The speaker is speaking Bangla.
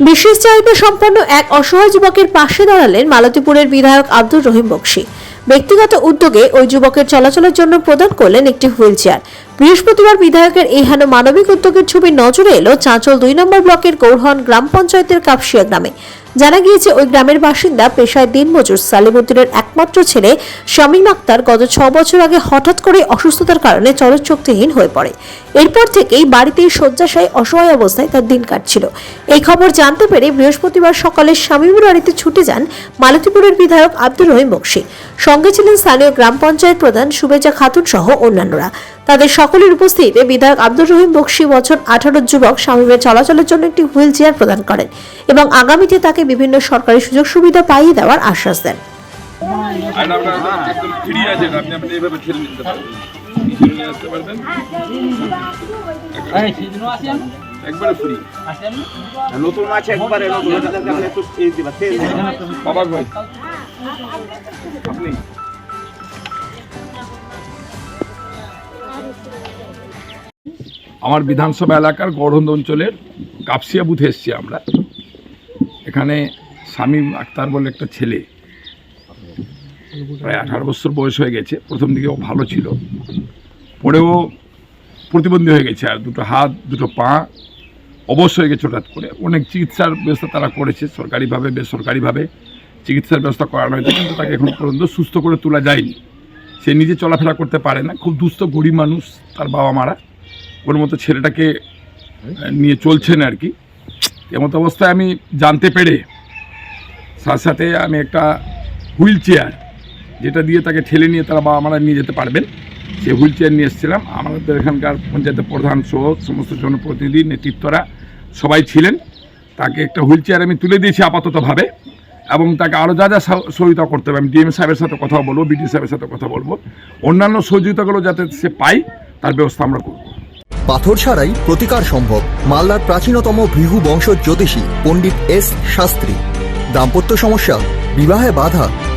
বিশেষ চাহিদা সম্পন্ন এক অসহায় যুবকের পাশে দাঁড়ালেন মালতীপুরের বিধায়ক আব্দুর রহিম বক্সি। ব্যক্তিগত উদ্যোগে ওই যুবকের চলাচলের জন্য প্রদান করলেন একটি হুইল চেয়ার বৃহস্পতিবার বিধায়কের এই হেন মানবিক উদ্যোগের ছবি নজরে এলো চাঁচল দুই নম্বর ব্লকের গৌরহন গ্রাম পঞ্চায়েতের কাপসিয়া গ্রামে। জানা গিয়েছে, ওই গ্রামের বাসিন্দা পেশায় দিনমজুর সালিমুদ্দিনের একমাত্র ছেলে শামীম আক্তার গত ছ বছর আগে হঠাৎ করে অসুস্থতার কারণে চলচ্চক্তিহীন হয়ে পড়ে। এরপর থেকেই বাড়িতেই শয্যাশায়ী অসহায় অবস্থায় তার দিন কাটছিল। এই খবর জানতে পেরে বৃহস্পতিবার সকালে শামীমের বাড়িতে ছুটে যান মালতীপুরের বিধায়ক আব্দুর রহিম বক্সি। সঙ্গে ছিলেন স্থানীয় গ্রাম পঞ্চায়েত প্রধান শুভেজা খাতুন সহ অন্যান্যরা। তাদের সকলের উপস্থিতিতে বিধায়ক আব্দুর রহিম বক্সি বছর আঠারো যুবক শামীমের চলাচলের জন্য একটি হুইল চেয়ার প্রদান করেন এবং আগামীতে তাকে বিভিন্ন সরকারি সুযোগ সুবিধা পাইয়ে দেওয়ার আশ্বাস দেন। আমার বিধানসভা এলাকার গড়হন্দ অঞ্চলের কাপসিয়া বুথে এসছি আমরা। এখানে শামীম আক্তার বলে একটা ছেলে। প্রায় আঠারো বছর বয়স হয়ে গেছে। প্রথম দিকে ও ভালো ছিল। পরেও প্রতিবন্ধী হয়ে গেছে, আর দুটো হাত, দুটো পা, অবশ্য হয়ে গেছে হঠাৎ করে। অনেক চিকিৎসার ব্যবস্থা তারা করেছে, সরকারিভাবে, বেসরকারিভাবে চিকিৎসার ব্যবস্থা করানো হয়েছে, কিন্তু তাকে এখন পর্যন্ত সুস্থ করে তোলা যায়নি। সে নিজে চলাফেরা করতে পারে না, খুব দুস্থ, গরিব মানুষ, তার বাবা মারা। ওর মতো ছেলেটাকে নিয়ে চলছেন আর কি। এমতো অবস্থায় আমি জানতে পেরে, সাথে সাথে আমি একটা হুইল চেয়ার, যেটা দিয়ে তাকে ঠেলে নিয়ে তারা বাবা মারা নিয়ে যেতে পারবেন। সেই হুইল চেয়ার নিয়ে এসেছিলাম, আমাদের এখানকার পঞ্চায়েতের প্রধান সহ সমস্ত জনপ্রতিনিধি, নেতৃত্বরা সবাই ছিলেন। তাকে একটা হুইল চেয়ার আমি তুলে দিয়েছি আপাততভাবে এবং তাকে আরও যা যা সহযোগিতা করতে হবে। আমি ডিএম সাহেবের সাথে কথা বলব বিডি সাহেবের সাথে কথা বলব। অন্যান্য সহযোগিতাগুলো যাতে সে পায়, তার ব্যবস্থা আমরা করব। পাথর ছাড়াই প্রতিকার সম্ভব। মালদার প্রাচীনতম ভৃহু বংশ জ্যোতিষী পণ্ডিত এস শাস্ত্রী। দাম্পত্য সমস্যা, বিবাহে বাধা